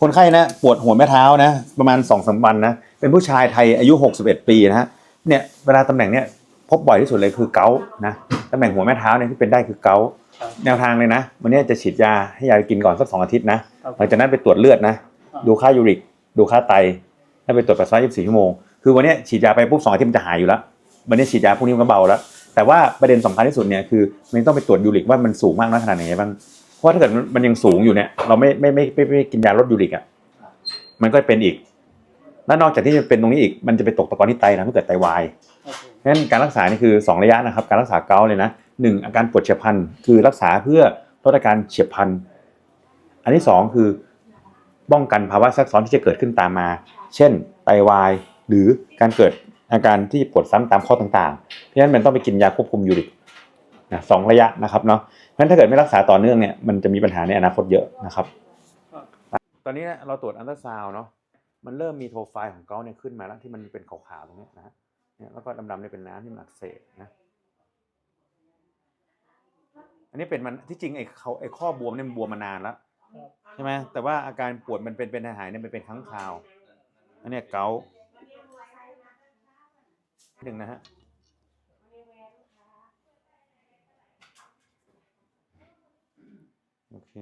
คนไข้นะปวดหัวแม่เท้านะประมาณสองสามวันนะเป็นผู้ชายไทยอายุ 61 ปีนะฮะเนี่ยเวลาตำแหน่งเนี่ยพบบ่อยที่สุดเลยคือเกาต์นะตำแหน่งหัวแม่เท้าเนี่ยที่เป็นได้คือเกาต์ครับแนวทางเลยนะ วันนี้จะฉีดยาให้ยาไปกินก่อนสักสองอาทิตย์นะครับหลังจากนั้นไปตรวจเลือดนะอ่าดูค่ายูริก ดูค่าไตแล้วไปตรวจปัสสาวะ24ชั่วโมงคือวันนี้ฉีดยาไปปุ๊บสองอาทิตย์มันจะหายอยู่แล้ววันนี้ฉีดยาพวกนี้มันก็เบาแล้วแต่ว่าประเด็นสำคัญที่สุดเนี่ยคือมันต้องไปตรวจยูริกว่ามันสูงมากน้อยขนาดไหนบ้าง เพราะถ้าเกิดมันยังสูงอยู่เนี่ยเราไม่ไม่ไม่ไม่ไม่กินยาลดยูริกอะมันก็เป็นอีก แล้วนอกจากที่จะเป็นตรงนี้อีกมันจะไปตกตะกอนที่ไตนะถ้าเกิดไตวายเพราะฉะนั้นการรักษานี่คือ 2 ระยะนะครับ การรักษาเกาเลยนะหนึ่งอาการปวดเฉียบพลันคือรักษาเพื่อลดอาการเฉียบพลันอันที่สองคือป้องกันภาวะแทรกซ้อนที่จะเกิดขึ้นตามมา เช่น ไตวาย หรือการเกิดอาการที่ปวดซ้ำตามข้อต่างๆ เพราะฉะนั้นมันต้องไปกินยาควบคุมยูริก นะสองระยะนะครับเนาะเพราะฉะนั้นถ้าเกิดไม่รักษาต่อเนื่องเนี่ยมันจะมีปัญหาในอนาคตเยอะนะครับ ตอนนี้เราตรวจอัลตราซาวเนาะมันเริ่มมีโทรไฟล์ของเกาเนี่ยขึ้นมาแล้วที่มันเป็นขาวๆตรงนี้นะฮะเนี่ยแล้วก็ดำๆเนี่ยเป็นน้ำที่มันอักเสบนะอันนี้เป็นมันที่จริงไอ้เขาไอ้ข้อบวมเนี่ยมันบวมมานานแล้วใช่ไหมแต่ว่าอาการปวดมันเป็นเป็นหายเนี่ยมันเป็นครั้งคราวอันนี้เกาหนึ่งนะฮะ โอเค